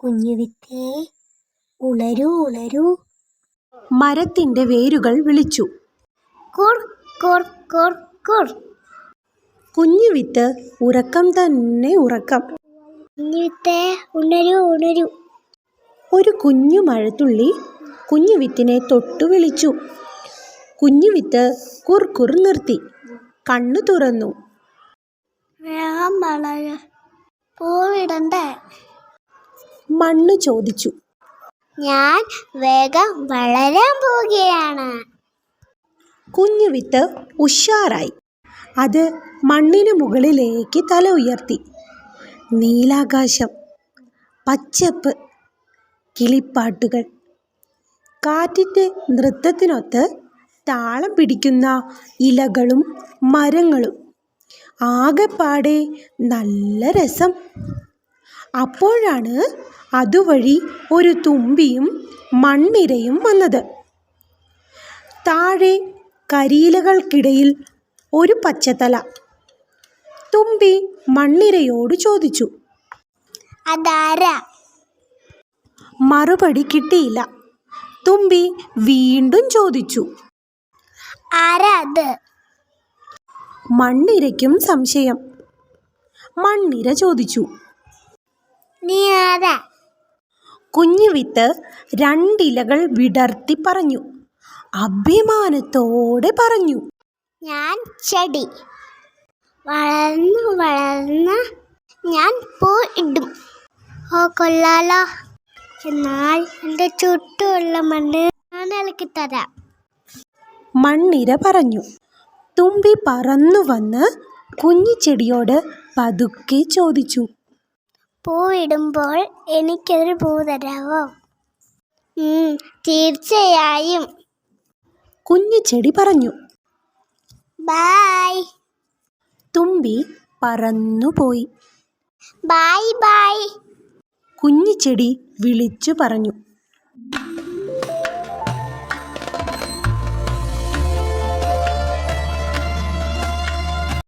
കുഞ്ഞുവിത്തേ ഉണരൂ ഉണരൂ മരത്തിന്റെ വേരുകൾ വിളിച്ചു. കുർ കുർ കുർ കുർ. കുഞ്ഞുവിത്ത് ഉറക്കം തന്നെ ഉറക്കം. കുഞ്ഞുവിത്തേ ഉണരൂ ഉണരൂ. ഒരു കുഞ്ഞു മഴത്തുള്ളി കുഞ്ഞുവിത്തിനെ തൊട്ടു വിളിച്ചു. കുഞ്ഞുവിത്ത് കുർക്കുർ നിർത്തി. കണ്ണു തുറന്നു. വേഗം വളര പൂവിടണ്ടേ? മണ്ണ് ചോദിച്ചു. ഞാൻ വേഗം വളരാൻ പോവുകയാണ്. കുഞ്ഞുവിത്ത് ഉഷാറായി. അത് മണ്ണിനു മുകളിലേക്ക് തല ഉയർത്തി. നീലാകാശം പച്ചപ്പ് കിളിപ്പാട്ടുകൾ. കാറ്റിന്റെ നൃത്തത്തിനൊത്ത് താളം പിടിക്കുന്ന ഇലകളും മരങ്ങളും. ആകെപ്പാടെ നല്ല രസം. അപ്പോഴാണ് അതുവഴി ഒരു തുമ്പിയും മണ്ണിരയും വന്നത്. താഴെ കരിയിലകൾക്കിടയിൽ ഒരു പച്ചത്തല. തുമ്പി മണ്ണിരയോട് ചോദിച്ചു. അതാരാ? മറുപടി കിട്ടിയില്ല. തുമ്പി വീണ്ടും ചോദിച്ചു. ആരാ അത്? മണ്ണിരയ്ക്കും സംശയം. മണ്ണിര ചോദിച്ചു. കുഞ്ഞുവിത്ത് രണ്ടിലകൾ വിടർത്തി പറഞ്ഞു. അഭിമാനത്തോടെ പറഞ്ഞു. ഞാൻ ചെടി. വളർന്നു വളർന്ന് ഞാൻ പൂ ഇടും. ഓ കൊള്ളാലോ. എന്നാൽ എന്റെ ചുറ്റുമുള്ള മണ്ണ് ഞാൻ ഇളക്കി തരാം. മണ്ണിര പറഞ്ഞു. തുമ്പി പറന്നു വന്ന് കുഞ്ഞു കുഞ്ഞിച്ചെടിയോട് പതുക്കെ ചോദിച്ചു. പൂ ഇടുമ്പോൾ എനിക്കൊരു പൂ തരാവോ തീർച്ചയായും. കുഞ്ഞു ചെടി പറഞ്ഞു. ബായ്. തുമ്പി പറന്നുപോയി. Bye bye. കുഞ്ഞു ചെടി വിളിച്ചു പറഞ്ഞു.